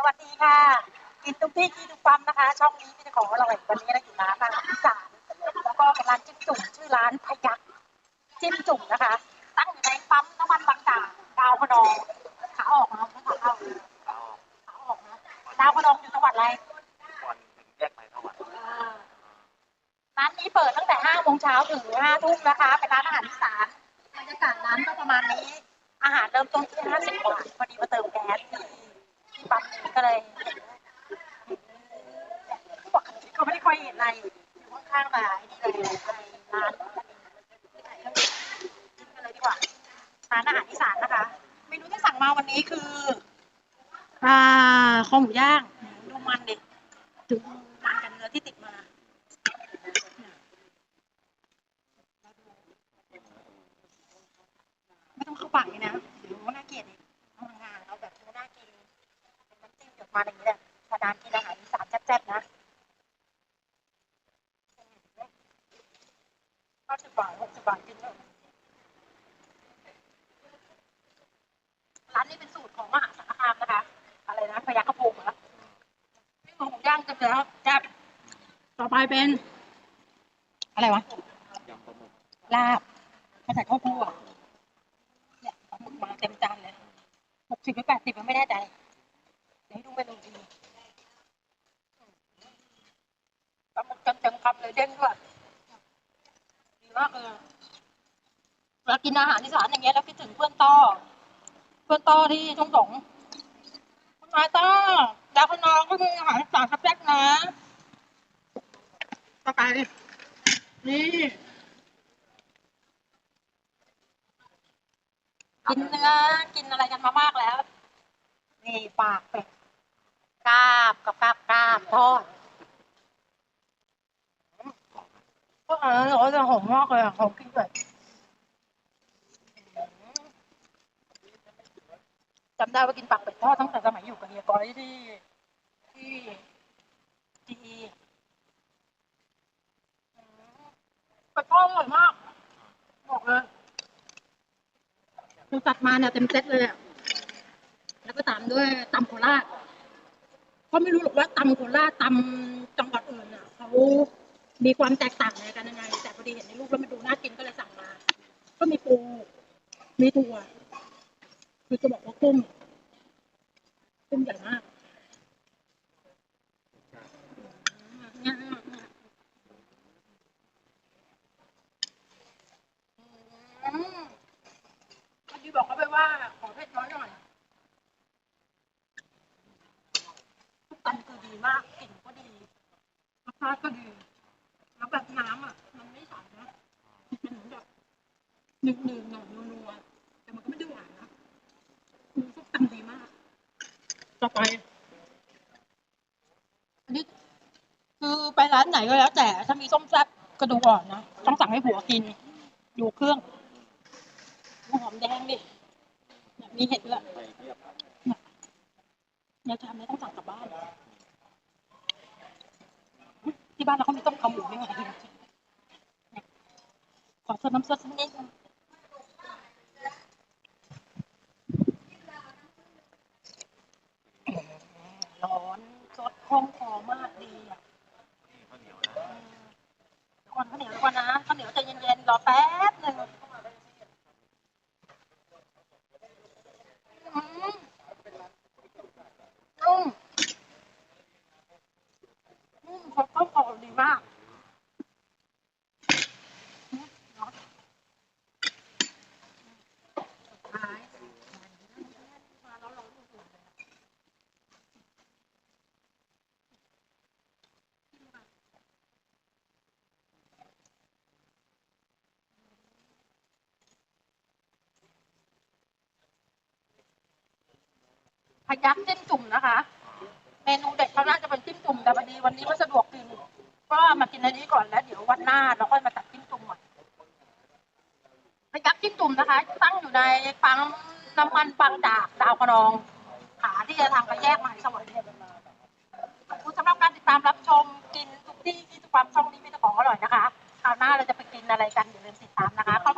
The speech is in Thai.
สวัสดีค่ะ กินทุกที่กินทุกปั๊มนะคะ ช่องนี้มีแต่ของอร่อยวันนี้เราอยู่ร้านอาหารอีสานแล้วก็เป็นร้านจิ้มจุ่มชื่อร้านพยักจิ้มจุ่มนะคะ ตั้งอยู่ในปั๊มน้ำมันบางจากดาวพนองขาออกนะไม่ขาเข้าขาออกนะดาวพนองอยู่จังหวัดอะไรวันถึงแยกไปเท่าไหร่ร้านนี้เปิดตั้งแต่5โมงเช้าถึง5ทุ่มนะคะ เป็นร้านอาหารอีสานบรรยากาศร้านก็ประมาณนี้ อาหารเริ่มต้นที่50บาทพอดีมาเติมแก๊สที่ที่ ปั๊มนี้ก็เลยปกติก็ไม่ได้ค่อยเห็นอะไรอยู่ข้างๆแต่ไอ้นี่เลยไอ้ร้านกินกันเลยดีกว่าร้านอาหารอีสานนะคะเมนูที่สั่งมาวันนี้คือ อ่าคอหมูย่างดูมันดิถึงมันกับเนื้อที่ติดมาไม่ต้องเข้าปากเลยนะเดี๋ยวน่าเกลียดอีกเอาห่างๆเอาแบบน่ากินเป็นน้ำจิ้มเดี๋ยวมาอย่างนี้แหละพนานกินอาหารอีสานแซ่บๆนะห้าสิบบาทหกสิบบาทกินเถอะร้านนี้เป็นสูตรของมหาสารคามนะคะ อะไรนะพยัคฆภูมิเหรอนี่ของผมย่างกันแล้วแซ่บต่อไปเป็น อะไรวะลาบมาใส่ข้าวคั่วเนี่ยปลาหมึกมาเต็มจานเลยหกสิบหรือแปดสิบยังไม่แน่ใจ เดี๋ยวให้ดูเมนูดีปลาหมึกเต็มๆคำเลยเด้งด้วยดีมากเลยเวลากินอาหารอีสานอย่างเงี้ยแล้วคิดถึงเพื่อนต้อเพื่อนต้อที่ทุ่งสงคุณนายต้อดาวพนองก็มีอาหารอีสานครับแรกนะต่อไปนี่กินเนื้อกินอะไรกันมามากแล้ว นี่ปากเป็ด กราบกับกราบกราบทอดก็เออโอ้ยจะหอมมากเลยหอมกินเป็ดจำได้ว่ากินปากเป็ดทอดตั้งแต่สมัยอยู่กับเฮียก้อยที่ที่จีเป็ดทอดอร่อยมาก บอกเลยเราตัดมาเนี่ยเต็มเซตเลยอะแล้วก็ตามด้วยตำโคราช เพราะไม่รู้หรอกว่าตำโคราชตำจังหวัดอื่นอะเขามีความแตกต่างอะไรกันยังไง แต่พอดีเห็นในรูปแล้วมันดูน่ากินก็เลยสั่งมา ก็มีปูมีถั่วคือจะบอกว่ากุ้งกุ้งใหญ่มากอืมพอดีบอกเขาไปว่าขอเผ็ดน้อยหน่อยตำคือดี มากกลิ่นก็ดีรสชาติก็ดี แล้วแบบน้ำอะ มันไม่ใสนะมันเป็นเหมือนแบบหนึบหนึบหน่อยนัวๆแต่มันก็ไม่ได้หวานนะคือส้มตำดีมาก ต่อไป อันนี้ คือไปร้านไหนก็แล้วแต่ ถ้ามีส้มแซ่บกระดูกอ่อนนะ ต้องสั่งให้ผัวกินดูเครื่องหอมแดงดิเนี่ยมีเห็ดด้วยไปเทียบเนี่ยชามนี้ต้องสั่งกลับบ้านที่ บ้านเราเขามีต้มขาหมูด้วยไงเนี่ยขอเติมน้ำซอสสักนิดนึงร้อนสดคล่องคอมากดีอะนี่ข้าวเหนียวนะเดี๋ยวก่อนข้าวเหนียวดีกวก่อนนะข้าวเหนียวใจเย็นๆรอแป๊บหนึ่งอืมนุ่มนุ่มเขาต้มออกดีมากอืมเนาะสุดท้ายมาแล้วร้อนอุ่นๆเลยอะ พยักจิ้มจุ่มนะคะ เมนูเด็ดเขาน่าจะเป็นจิ้มจุ่มแต่พอดีวันนี้ไม่สะดวกกินก็มากินอันนี้ก่อนแล้วเดี๋ยววันหน้าเราค่อยมาตัดจิ้มจุ่มใหม่พยักจิ้มจุ่มนะคะ ตั้งอยู่ในปั๊มน้ำมันบางจากดาวกระนองขาที่จะทางไปแยกมหาสวัสดิ์ขอบคุณสำหรับการติดตามรับชมกินทุกที่ที่ทุกความช่องนี้มีแต่ของอร่อยนะคะคราวหน้าเราจะไปกินอะไรกันอย่าลืมติดตามนะคะข้ามา